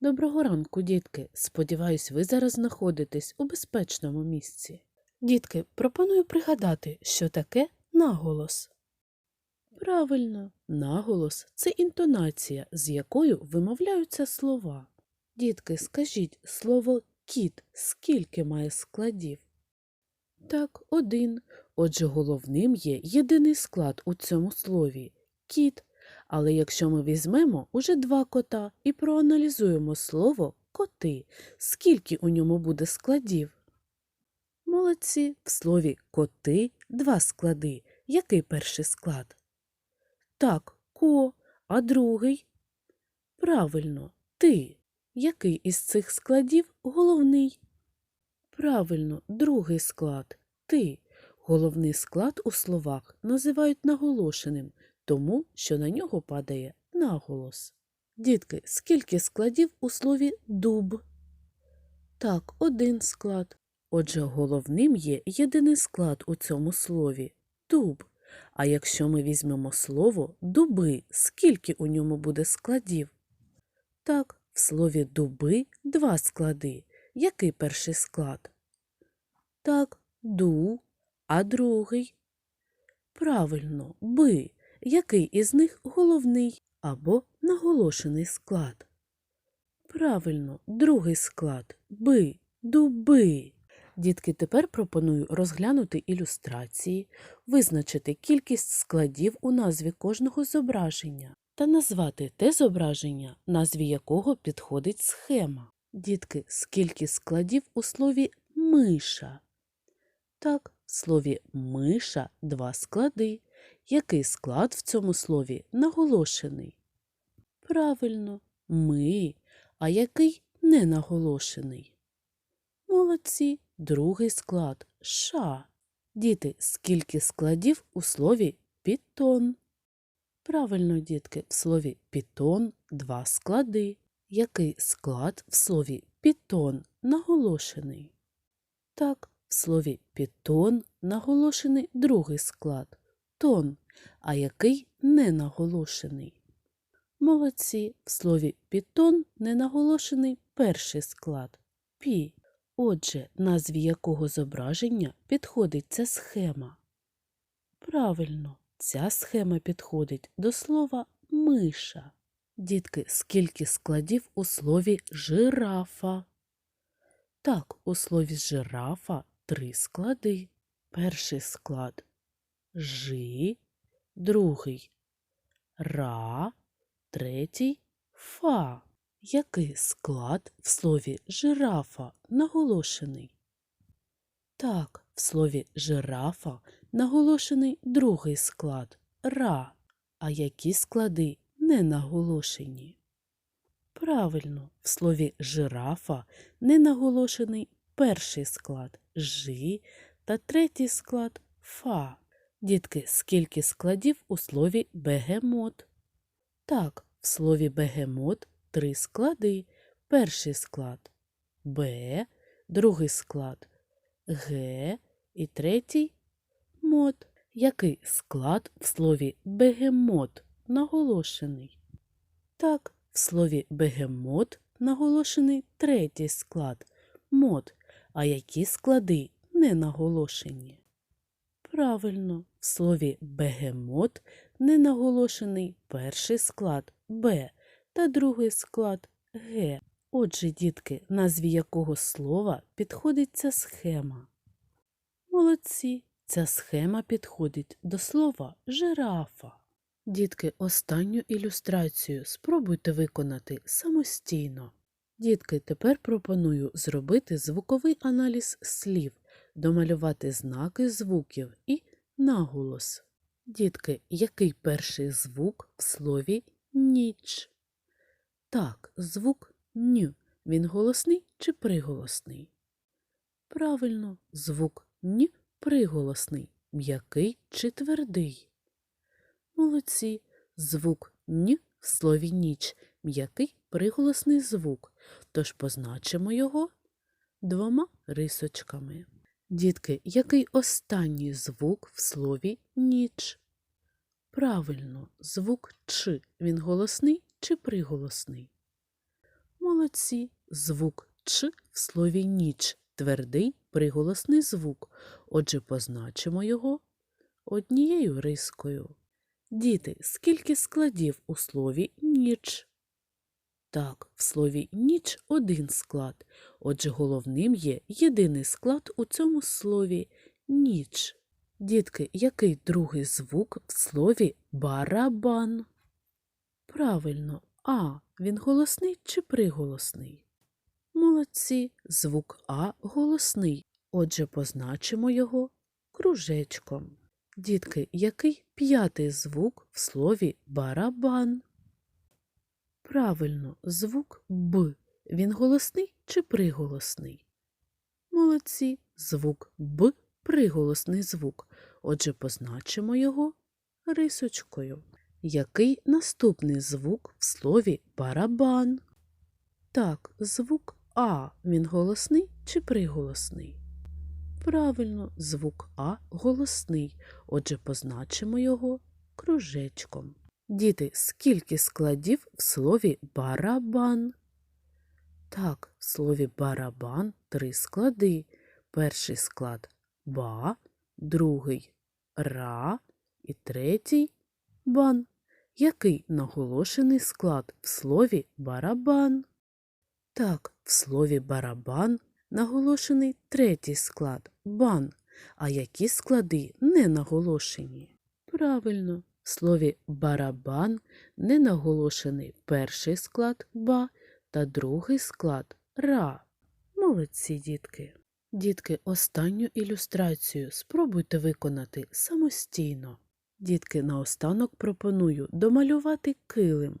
Доброго ранку, дітки. Сподіваюсь, ви зараз знаходитесь у безпечному місці. Дітки, пропоную пригадати, що таке наголос. Правильно, наголос це інтонація, з якою вимовляються слова. Дітки, скажіть, слово кіт скільки має складів? Так, один. Отже, головним є єдиний склад у цьому слові кіт. Але якщо ми візьмемо уже два кота і проаналізуємо слово коти, скільки у ньому буде складів? Молодці, в слові коти два склади. Який перший склад? Так, ко, а другий? Правильно, ти. Який із цих складів головний? Правильно, другий склад ти. Головний склад у словах називають наголошеним, тому що на нього падає наголос. Дітки, скільки складів у слові дуб? Так, один склад. Отже, головним є єдиний склад у цьому слові дуб. А якщо ми візьмемо слово дуби, скільки у ньому буде складів? Так, в слові дуби два склади. Який перший склад? Так, ду, а другий? Правильно, би. Який із них головний або наголошений склад? Правильно, другий склад би, дуби. Дітки, тепер пропоную розглянути ілюстрації, визначити кількість складів у назві кожного зображення та назвати те зображення, назві якого підходить схема. Дітки, скільки складів у слові миша? Так, в слові миша два склади. Який склад в цьому слові наголошений? Правильно, ми. А який не наголошений? Молодці, другий склад ша. Діти, скільки складів у слові пітон? Правильно, дітки, в слові пітон два склади. Який склад в слові пітон наголошений? Так, в слові пітон наголошений другий склад тон, а який не наголошений. Молодці, в слові пітон не наголошений перший склад пі. Отже, назві якого зображення підходить ця схема? Правильно, ця схема підходить до слова миша. Дітки, скільки складів у слові жирафа? Так, у слові жирафа три склади. Перший склад жи, другий ра, третій фа. Який склад в слові жирафа наголошений? Так, в слові жирафа наголошений другий склад ра. А які склади не наголошені? Правильно, в слові жирафа не наголошений перший склад жи та третій склад фа. Дітки, скільки складів у слові бегемот? Так, в слові бегемот три склади. Перший склад Б, другий склад Г і третій мот. Який склад в слові бегемот наголошений? Так, в слові бегемот наголошений третій склад мот. А які склади не наголошені? Правильно, в слові бегемот не наголошений перший склад Б та другий склад Г. Отже, дітки, назві якого слова підходить ця схема? Молодці, ця схема підходить до слова жирафа. Дітки, останню ілюстрацію спробуйте виконати самостійно. Дітки, тепер пропоную зробити звуковий аналіз слів домалювати знаки звуків і наголос. Дітки, який перший звук в слові ніч? Так, звук ню. Він голосний чи приголосний? Правильно, звук ні приголосний, м'який чи твердий. Молодці, звук ні в слові ніч, м'який приголосний звук, тож позначимо його двома рисочками. Дітки, який останній звук в слові ніч? Правильно, звук Ч. Він голосний чи приголосний? Молодці. Звук Ч в слові ніч твердий приголосний звук. Отже, позначимо його однією рискою. Діти, скільки складів у слові ніч? Так, в слові ніч один склад. Отже, головним є єдиний склад у цьому слові ніч. Дітки, який другий звук в слові барабан? Правильно, а він голосний чи приголосний? Молодці, звук А голосний. Отже, позначимо його кружечком. Дітки, який п'ятий звук в слові барабан? Правильно, звук Б. Він голосний чи приголосний? Молодці, звук Б приголосний звук. Отже, позначимо його рисочкою. Який наступний звук в слові барабан? Так, звук А. Він голосний чи приголосний? Правильно, звук А голосний. Отже, позначимо його кружечком. Діти, скільки складів в слові барабан? Так, в слові барабан три склади. Перший склад ба, другий ра і третій бан. Який наголошений склад в слові барабан? Так, в слові барабан наголошений третій склад бан. А які склади не наголошені? Правильно, слові барабан не наголошений перший склад ба та другий склад ра. Молодці, дітки. Дітки, останню ілюстрацію спробуйте виконати самостійно. Дітки, наостанок пропоную домалювати килим.